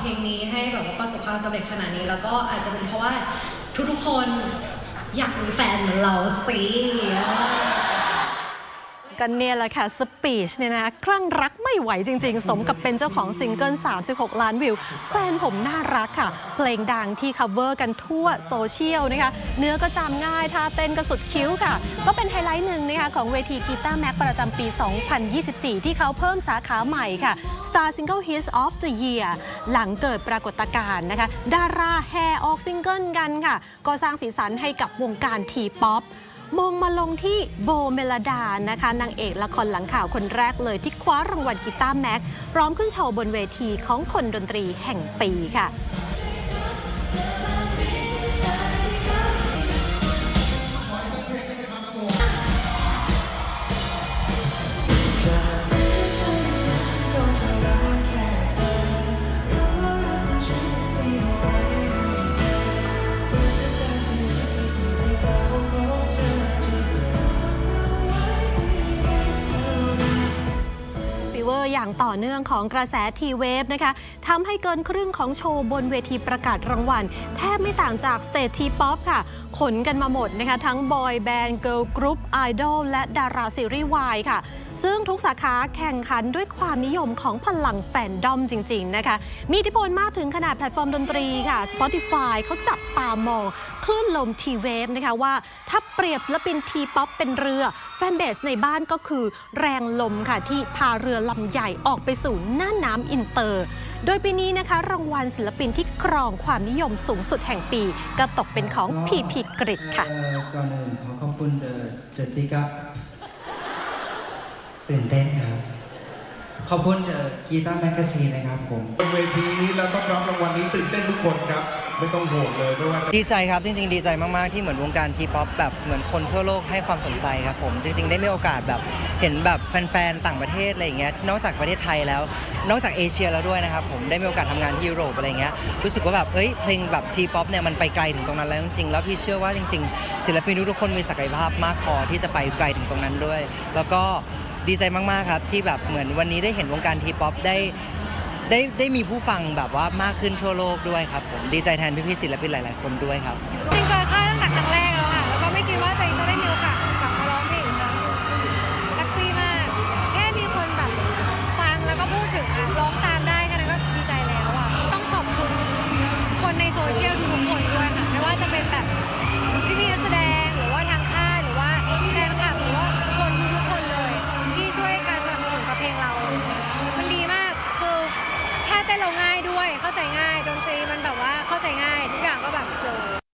เพลงนี้ให้แบบว่าประสบความสำเร็จขนาดนี้ แล้วก็อาจจะเป็นเพราะว่าทุกๆคนอยากมีแฟนเหมือนเราสิ กันเนี่ยแหละค่ะสปีชเนี่ยนะคลั่งรักไม่ไหวจริง ๆ สมกับเป็นเจ้าของซิงเกิล 36 ล้านวิว แฟนผมน่ารักค่ะ เพลงดังที่ cover กันทั่วโซเชียลนะคะ เนื้อก็จำง่ายท่าเต้นก็สุดคิ้วค่ะ ก็เป็นไฮไลท์หนึ่งนะคะของเวทีกีตาร์แม็กประจำปี 2024 ที่เขาเพิ่มสาขาใหม่ค่ะ Star Single Hits of the Year หลังเกิดปรากฏการณ์นะคะ ดาราแห่ออกซิงเกิลกันค่ะ ก็สร้างสีสันให้กับวงการทีป๊อป มองมาลงที่โบเมลดานะคะนางเอกละครหลังข่าวคนแรกเลยที่คว้ารางวัลกีตาร์แม็กพร้อมขึ้นโชว์บนเวทีของคนดนตรีแห่งปีค่ะ อย่างต่อเนื่องของกระแสทีเวฟนะคะทำให้เกินครึ่งของโชว์บนเวทีประกาศรางวัล แทบไม่ต่างจากสเตจทีป๊อปค่ะ ขนกันมาหมดนะคะ ทั้งบอยแบนด์เกิร์ลกรุ๊ปไอดอลและดาราซีรีส์วายค่ะ ซึ่งทุกสาขาแข่งขันด้วยความนิยมของพลังแฟนดอมจริง ๆ นะคะ มีอิทธิพลมากถึงขนาดแพลตฟอร์มดนตรีค่ะ Spotify เขาจับตามองคลื่นลมทีเวฟนะคะว่า ถ้าเปรียบศิลปินทีป๊อปเป็นเรือ แฟนเบสในบ้านก็คือแรงลมค่ะ ที่พาเรือลำใหญ่ออกไปสู่หน้าน้ำอินเตอร์ โดยปีนี้นะคะ รางวัลศิลปินที่ครองความนิยมสูงสุดแห่งปี ก็ตกเป็นของพีพีกริดค่ะก่อก่อนอื่นขอขอบคุณเดอะเจติครับ ตื่นเต้นครับ ขอบคุณเดอะกีตาร์แมกกาซีนนะครับผมบนเวทีนี้แล้วต้องรับรางวัลนี้ตื่นเต้นทุกคนครับ ไม่ต้องห่วงเลยไม่ว่าจะดีใจครับ จริง ๆ ดีใจมาก ๆ ที่เหมือนวงการทีป๊อปแบบเหมือนคนทั่วโลกให้ความสนใจครับผม จริง ๆ ได้มีโอกาสแบบเห็นแบบแฟน ๆ ต่างประเทศอะไรอย่างเงี้ย นอกจากประเทศไทยแล้ว นอกจากเอเชียแล้วด้วยนะครับผม ได้มีโอกาสทำงานที่ยุโรปอะไรเงี้ย รู้สึกว่าแบบ เอ้ย เพลงแบบทีป๊อปเนี่ยมันไปไกลถึงตรงนั้นแล้วจริง ๆ แล้วพี่เชื่อว่าจริง ๆ ศิลปินทุกๆคนมีศักยภาพมากพอที่จะไปไกลถึงตรงนั้นด้วย แล้วก็ ดีใจมากๆครับที่แบบเหมือนวันนี้ได้เห็นวงการทีป๊อปได้ได้ได้มีผู้ฟังแบบว่ามากขึ้นทั่วโลกด้วยครับผมดีใจแทนพี่ๆศิลปินหลาย ๆ คนด้วยครับ จริงเกินคาดตั้งแต่ครั้งแรกแล้วค่ะ แล้วก็ไม่คิดว่าตัวเองจะได้มีโอกาสกลับมาร้องเพลงอีกครั้งหนึ่งแฮปปี้มาก แค่มีคนแบบฟังแล้วก็พูดถึงอะร้องตามได้แค่นั้นก็ดีใจแล้วอะต้องขอบคุณคนในโซเชียลทุกๆคนด้วยค่ะ ไม่ว่าจะเป็นแบบพี่ๆนักแสดง ต้นเราง่ายด้วย เข้าใจง่าย ดนตรีมันแบบว่าเข้าใจง่าย ทุกอย่างก็แบบโฟล์